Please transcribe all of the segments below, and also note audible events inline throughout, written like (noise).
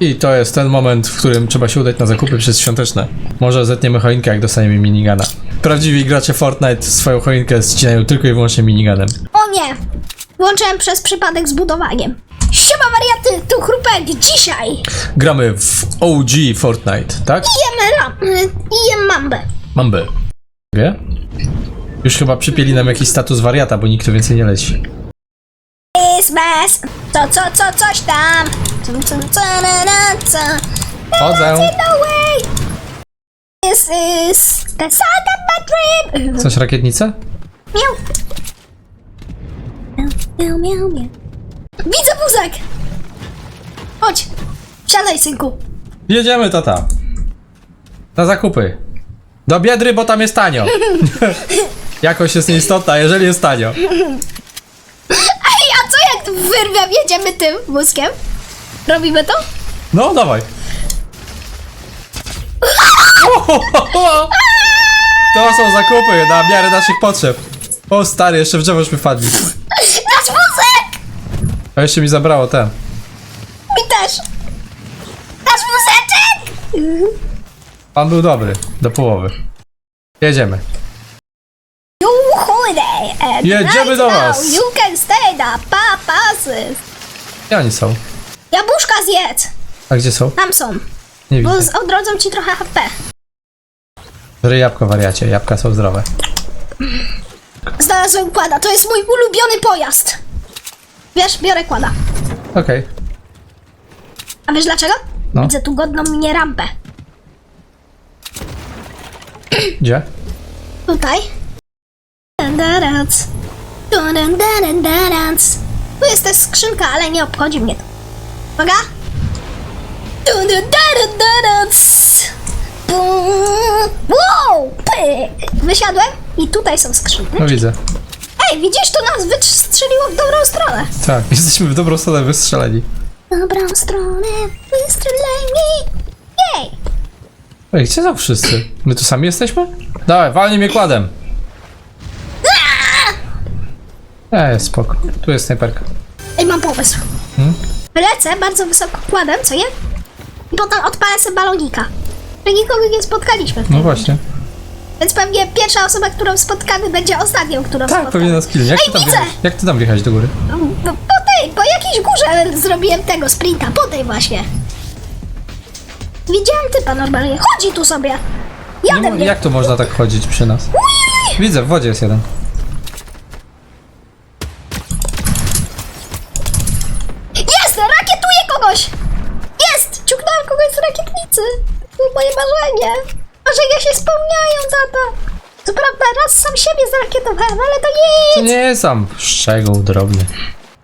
I to jest ten moment, w którym trzeba się udać na zakupy przedświąteczne. Może zetniemy choinkę, jak dostaniemy minigana. Prawdziwi gracze Fortnite swoją choinkę ścinają tylko i wyłącznie miniganem. O nie! Włączyłem przez przypadek z budowaniem. Siema wariaty, tu Chrupek. Dzisiaj Gramy w OG Fortnite, tak? jemy ram... y, i jem mambę. Mambę. Wie? Już chyba przypieli nam jakiś status wariata, bo nikt tu więcej nie leci. Christmas! Co, co, co, coś tam! Co, co, co, na, na, co? Chodzę. This is the saga my dream! Coś rakietnicę? Miau! Miau, miau, miau. Widzę wózek! Chodź! Siadaj, synku! Jedziemy, tata. Na zakupy. Do Biedry, bo tam jest tanio. (laughs) Jakość jest nieistotna, jeżeli jest tanio. (laughs) Wyrwę jedziemy tym wózkiem? Robimy to? No, dawaj. To są zakupy na miarę naszych potrzeb. O stary, jeszcze w drzewo już wypadli. Nasz wózek! A jeszcze mi zabrało ten. Mi też! Nasz wózeczek! Pan był dobry, do połowy. Jedziemy. And Jedziemy right do now was. You can stay papasy. Gdzie oni są? Jabłuszka zjedz! A gdzie są? Tam są. Nie Bo widzę. z- odrodzą ci trochę HP. Żry jabłko, wariacie. Jabłka są zdrowe. Znalazłem kłada. To jest mój ulubiony pojazd. Wiesz, biorę kłada. Okej. A wiesz dlaczego? No. Widzę tu godną mnie rampę. Gdzie? Tutaj. Dun-dun-dun. Dun-dun-dun-dun-dun. Tu jest też skrzynka, ale nie obchodzi mnie to. Uwaga. Bum. Wow! Pyk! Wysiadłem i tutaj są skrzynki. No widzę. Ej, widzisz, to nas wystrzeliło w dobrą stronę. Tak, (laughs) jesteśmy w dobrą stronę wystrzeleni. Dobrą stronę wystrzeleni. Jej! Ej, gdzie są wszyscy? My tu sami jesteśmy? Dawaj, walnij mnie kładem. Ej, spoko. Tu jest snajperka. Ej, mam pomysł. Hmm? Lecę bardzo wysoko kładem, co nie? I potem odpalę sobie balonika. Że nikogo nie spotkaliśmy. No właśnie. Więc pewnie pierwsza osoba, którą spotkamy, będzie ostatnią, którą Tak, spotkamy. pewnie nas kill. Jak Ej, ty tam widzę! Jak ty tam wjechać do góry? Po, po tej, po jakiejś górze zrobiłem tego sprinta, po tej właśnie. Widziałem typa normalnie, chodzi tu sobie. Nie, Jadę mo- mnie. jak tu można tak chodzić przy nas? Widzę, w wodzie jest jeden. Jest! Rakietuję kogoś! Jest! Ciuknąłem kogoś z rakietnicy. To moje marzenie. Marzenia się spełniają, tata. Co prawda raz sam siebie zrakietowałem, ale to To nic. nie jest sam szczegół drobny.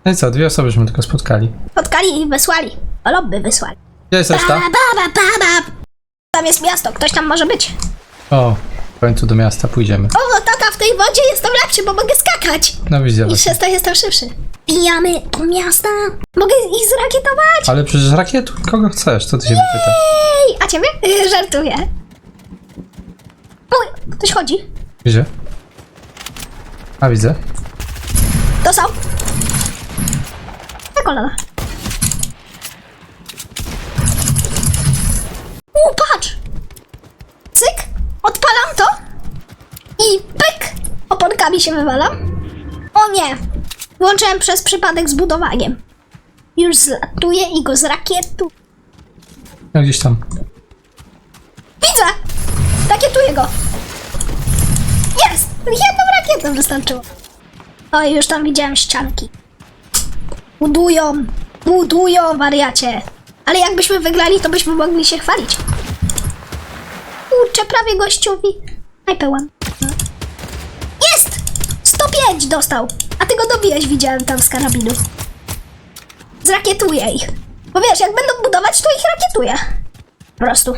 No i co, dwie osoby żeśmy tylko spotkali. Spotkali i wysłali. Lobby wysłali. Gdzie jest reszta? ba, ba, ba, ba. Tam jest miasto, ktoś tam może być. O, w końcu do miasta pójdziemy. O, tata, w tej wodzie jestem lepszy, bo mogę skakać. No widzę I właśnie. przez to jestem szybszy. Pijamy do miasta. Mogę ich zrakietować. Ale przecież rakietu kogo chcesz, co ty się pyta? Ej, a ciebie? (laughs) Żartuję. Oj, ktoś chodzi. Gdzie? A widzę. To są. Na kolana. U, patrz! Cyk! Odpalam to i pyk! Oporkami się wywalam. O nie! Włączyłem przez przypadek z budowaniem. Już zlatuję i go z rakietu. No gdzieś tam. Widzę! Rakietuję go! Jest! Jedną rakietą wystarczyło. Oj, już tam widziałem ścianki. Budują! Budują, wariacie! Ale jakbyśmy wygrali, to byśmy mogli się chwalić. Kurczę, prawie gościowi. Aj, pełen. Jest! 105 dostał! Dobijać widziałem tam z karabinu. Zrakietuję ich. Bo wiesz, jak będą budować, to ich rakietuję. Po prostu.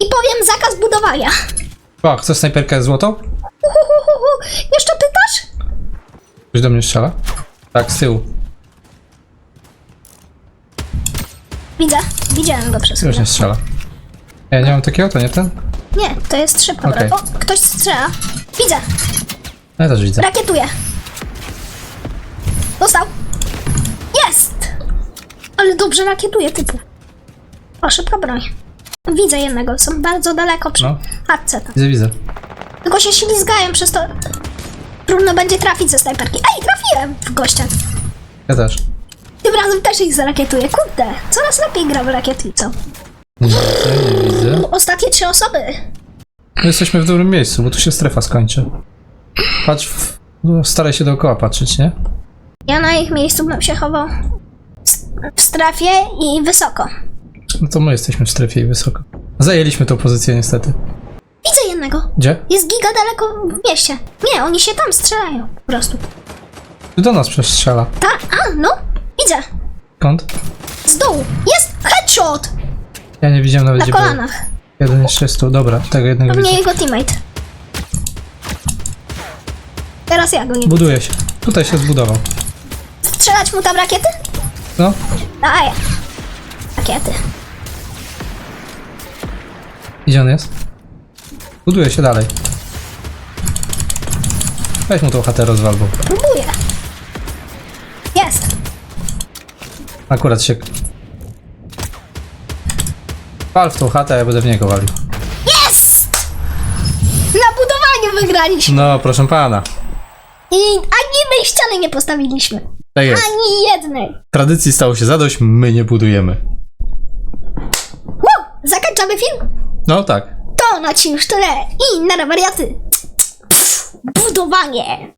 I powiem zakaz budowania. O, chcesz snajperkę złotą? Uhuhuhu. Jeszcze pytasz? Ktoś do mnie strzela? Tak, z tyłu. Widzę, widziałem go przez Już chwilę. nie strzela. Ja nie mam takiego, to nie ten? Nie, to jest szybko. Okej. O, ktoś strzela. Widzę, Ja też widzę. rakietuję. Dostał. Jest! Ale dobrze rakietuje typu. O, szybka broń. Widzę jednego, są bardzo daleko przy No. chatce tam. Widzę, widzę. Tylko się ślizgają, przez to trudno będzie trafić ze snajperki. Ej, trafiłem w gościa. Ja też. Tym razem też ich zarakietuję. Kurde, coraz lepiej gra w rakietnicą. Nie widzę, nie widzę. Ostatnie trzy osoby. My jesteśmy w dobrym miejscu, bo tu się strefa skończy. Patrz, w... no, staraj się dookoła patrzeć, nie? Ja na ich miejscu bym się chował w strefie i wysoko. No to my jesteśmy w strefie i wysoko. Zajęliśmy tą pozycję niestety. Widzę jednego. Gdzie? Jest giga daleko w mieście. Nie, oni się tam strzelają po prostu. Tu do nas przestrzela. Ta, a, no, widzę. Skąd? Z dołu. Jest headshot! Ja nie widziałem nawet Na gdzie był. kolanach. Jeden jeszcze jest tu, dobra, tego jednego widzę. jego teammate. Teraz ja go nie Buduje się. Tutaj się zbudował. Strzelać mu tam rakiety? No, Daj. Rakiety. gdzie on jest? Buduje się dalej. Weź mu tą chatę rozwal, bo Próbuję. Jest. akurat się... Wal w tą chatę, a ja będę w niego walił. Jest! Na budowaniu wygraliśmy. No, proszę pana. I ani my ściany nie postawiliśmy. Tak jest. Ani jednej. Tradycji stało się zadość, my nie budujemy. Wow, zakończamy film? No tak. To na ci już tyle. I na wariaty. Budowanie.